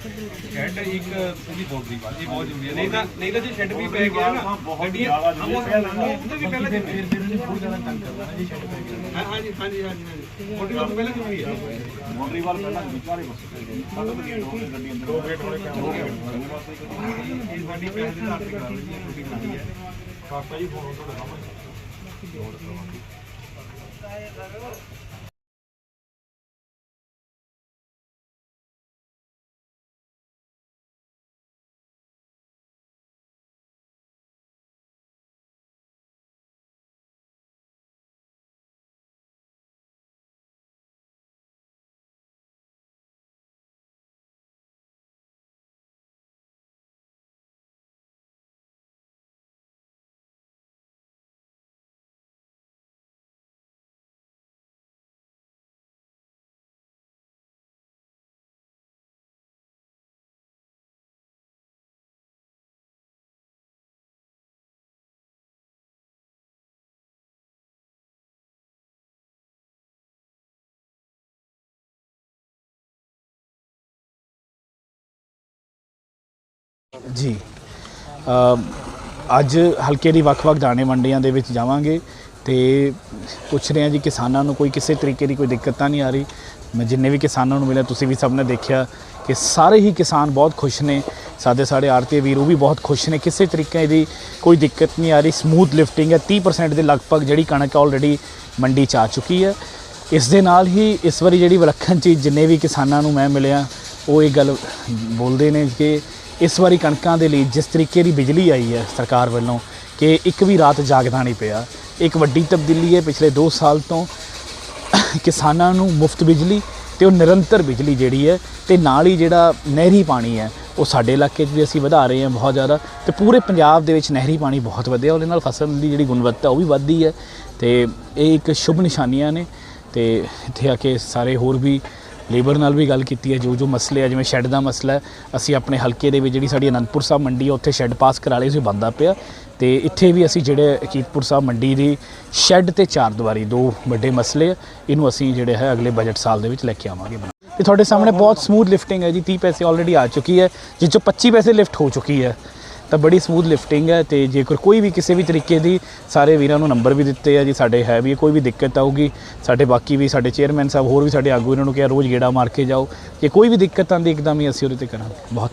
Shed ਇੱਕ ਪੂਰੀ boundary ਵਾਲੀ ਇਹ ਬਹੁਤ ਜ਼ਰੂਰੀ ਹੈ। ਨਹੀਂ ਤਾਂ ਨਹੀਂ ਤਾਂ ਜੇ ਸ਼ੈੱਡ ਵੀ ਪੈ ਗਿਆ ਨਾ ਬਹੁਤ ਜ਼ਿਆਦਾ ਜ਼ਰੂਰੀ ਹਾਂ, ਉਹਦੇ ਵੀ ਪਹਿਲਾਂ ਫਿਰ ਫਿਰ ਫਿਰ ਉਹਨੇ ਬਹੁਤ ਜ਼ਿਆਦਾ ਤੰਗ ਕਰਦਾ ਨਾ ਜੀ ਸ਼ੈੱਡ ਪੈ ਗਿਆ ਹਾਂ ਹਾਂਜੀ ਹਾਂਜੀ ਹਾਂਜੀ ਬਾਉਂਡਰੀ ਤੋਂ ਪਹਿਲਾਂ ਜ਼ਰੂਰੀ ਹੈ। ਮੋਟਰੀ ਵਾਲ ਪਹਿਲਾਂ ਵਿਚਾਰੇ ਬਸ ਸਾਡੇ ਤੋਂ ਗੇਟ ਹੋ ਗਏ ਗੱਡੀ ਅੰਦਰ। ਦੋ ਗੇਟ ਹੋਣੇ ਕੰਮ ਇਹ ਸਾਡੀ ਪਹਿਲ ਦੇ ਤੇ ਕਰਾ ਲਈ ਹੈ ਛੋਟੀ ਗੱਡੀ ਹੈ। ਖਾਸਾ ਜੀ ਫੋਨ ਤੁਹਾਡੇ ਸਾਹਮਣੇ ਜੀ। ਅੱਜ ਹਲਕੇ ਦੀ ਵੱਖ-ਵੱਖ ਦਾਣੇ ਮੰਡੀਆਂ ਦੇ ਵਿੱਚ ਜਾਵਾਂਗੇ ਤੇ ਪੁੱਛ ਰਹੇ ਹਾਂ ਜੀ ਕਿਸਾਨਾਂ ਨੂੰ ਕੋਈ ਕਿਸੇ ਤਰੀਕੇ ਦੀ ਕੋਈ ਦਿੱਕਤ ਤਾਂ ਨਹੀਂ ਆ ਰਹੀ। ਮੈਂ ਜਿੰਨੇ ਵੀ ਕਿਸਾਨਾਂ ਨੂੰ ਮਿਲਿਆ, ਤੁਸੀਂ ਵੀ ਸਭ ਨੇ ਦੇਖਿਆ ਕਿ ਸਾਰੇ ਹੀ ਕਿਸਾਨ ਬਹੁਤ ਖੁਸ਼ ਨੇ। ਸਾਡੇ ਸਾਡੇ ਆਰਤੀ ਵੀਰ ਉਹ ਵੀ ਬਹੁਤ ਖੁਸ਼ ਨੇ। ਕਿਸੇ ਤਰੀਕੇ ਦੀ ਕੋਈ ਦਿੱਕਤ ਨਹੀਂ ਆ ਰਹੀ। ਸਮੂਥ ਲਿਫਟਿੰਗ ਹੈ। 30% ਦੇ ਲਗਭਗ ਜਿਹੜੀ ਕਣਕ ਆਲਰੇਡੀ ਮੰਡੀ ਚ ਆ ਚੁੱਕੀ ਹੈ। ਇਸ ਦੇ ਨਾਲ ਹੀ ਇਸ ਵਾਰੀ ਜਿਹੜੀ ਵਿਲੱਖਣ ਚੀਜ਼ ਜਿੰਨੇ ਵੀ ਕਿਸਾਨਾਂ ਨੂੰ ਮੈਂ ਮਿਲਿਆ, ਉਹ ਇਹ ਗੱਲ ਬੋਲਦੇ ਨੇ ਕਿ ਇਸ ਵਾਰੀ ਕਣਕਾਂ ਦੇ ਲਈ ਜਿਸ ਤਰੀਕੇ ਦੀ ਬਿਜਲੀ ਆਈ ਹੈ ਸਰਕਾਰ ਵੱਲੋਂ ਕਿ ਇੱਕ ਵੀ ਰਾਤ ਜਾਗਦਾ ਨਹੀਂ ਪਿਆ। ਇੱਕ ਵੱਡੀ ਤਬਦੀਲੀ ਹੈ। ਪਿਛਲੇ 2 ਸਾਲ ਤੋਂ ਕਿਸਾਨਾਂ ਨੂੰ ਮੁਫਤ ਬਿਜਲੀ ਤੇ ਉਹ ਨਿਰੰਤਰ ਬਿਜਲੀ ਜਿਹੜੀ ਹੈ ਤੇ ਨਾਲ ਹੀ ਜਿਹੜਾ ਨਹਿਰੀ ਪਾਣੀ ਹੈ, ਉਹ ਸਾਡੇ ਇਲਾਕੇ 'ਚ ਵੀ ਅਸੀਂ ਵਧਾ ਰਹੇ ਹਾਂ ਬਹੁਤ ਜ਼ਿਆਦਾ ਤੇ ਪੂਰੇ ਪੰਜਾਬ ਦੇ ਵਿੱਚ ਨਹਿਰੀ ਪਾਣੀ ਬਹੁਤ ਵਧਿਆ। ਉਹਦੇ ਨਾਲ ਫਸਲ ਦੀ ਜਿਹੜੀ ਗੁਣਵੱਤਾ ਉਹ ਵੀ ਵੱਧਦੀ ਹੈ ਤੇ ਇਹ ਇੱਕ ਸ਼ੁਭ ਨਿਸ਼ਾਨੀਆਂ ਨੇ ਤੇ ਇੱਥੇ ਆ ਕੇ ਸਾਰੇ ਹੋਰ ਵੀ ਲੇਬਰ ਨਾਲ ਵੀ ਗੱਲ ਕੀਤੀ ਹੈ, ਜੋ ਜੋ ਮਸਲੇ ਆ, ਜਿਵੇਂ ਸ਼ੈੱਡ ਦਾ ਮਸਲਾ ਅਸੀਂ ਆਪਣੇ ਹਲਕੇ ਦੇ ਵਿੱਚ ਜਿਹੜੀ ਸਾਡੀ ਅਨੰਦਪੁਰ ਸਾਹਿਬ ਮੰਡੀ ਆ, ਉੱਥੇ ਸ਼ੈੱਡ ਪਾਸ ਕਰਾ ਲਈ ਸੀ ਬੰਦਾ ਪਿਆ। ਤੇ ਇੱਥੇ ਵੀ ਅਸੀਂ ਜਿਹੜੇ ਅਕੀਤਪੁਰ ਸਾਹਿਬ ਮੰਡੀ ਦੀ ਸ਼ੈੱਡ ਤੇ ਚਾਰ ਦੀਵਾਰੀ, ਦੋ ਵੱਡੇ ਮਸਲੇ ਆ, ਇਹਨੂੰ ਅਸੀਂ ਜਿਹੜੇ ਹੈ, ਅਗਲੇ ਬਜਟ ਸਾਲ ਦੇ ਵਿੱਚ ਲੈ ਕੇ ਆਵਾਂਗੇ। ਬਣਾ ਤੇ ਤੁਹਾਡੇ ਸਾਹਮਣੇ ਬਹੁਤ ਸਮੂਥ ਲਿਫਟਿੰਗ ਹੈ ਜੀ 30 ਪੈਸੇ ਆਲਰੇਡੀ ਆ ਚੁੱਕੀ ਹੈ, ਜਿਸ ਚੋਂ 25 ਪੈਸੇ ਲਿਫਟ ਹੋ ਚੁੱਕੀ ਹੈ। ਤਾਂ ਬੜੀ ਸਮੂਥ ਲਿਫਟਿੰਗ ਹੈ ਤੇ ਜੇਕਰ ਕੋਈ ਵੀ ਕਿਸੇ ਵੀ ਤਰੀਕੇ ਦੀ ਸਾਰੇ ਵੀਰਾਂ ਨੂੰ ਨੰਬਰ ਵੀ ਦਿੱਤੇ ਆ ਜੀ, ਸਾਡੇ ਹੈ ਵੀ ਕੋਈ ਵੀ ਦਿੱਕਤ ਆਊਗੀ, ਸਾਡੇ ਬਾਕੀ ਵੀ, ਸਾਡੇ ਚੇਅਰਮੈਨ ਸਾਹਿਬ ਹੋਰ ਵੀ ਸਾਡੇ ਆਗੂ ਇਹਨਾਂ ਨੂੰ ਕਿਹਾ, ਰੋਜ਼ ਗੇੜਾ ਮਾਰ ਕੇ ਜਾਓ। ਜੇ ਕੋਈ ਵੀ ਦਿੱਕਤ ਆਉਂਦੀ, ਇੱਕਦਮ ਹੀ ਅਸੀਂ ਉਹਦੇ ਤੇ ਕਰਾਂਗੇ। ਬਹੁਤ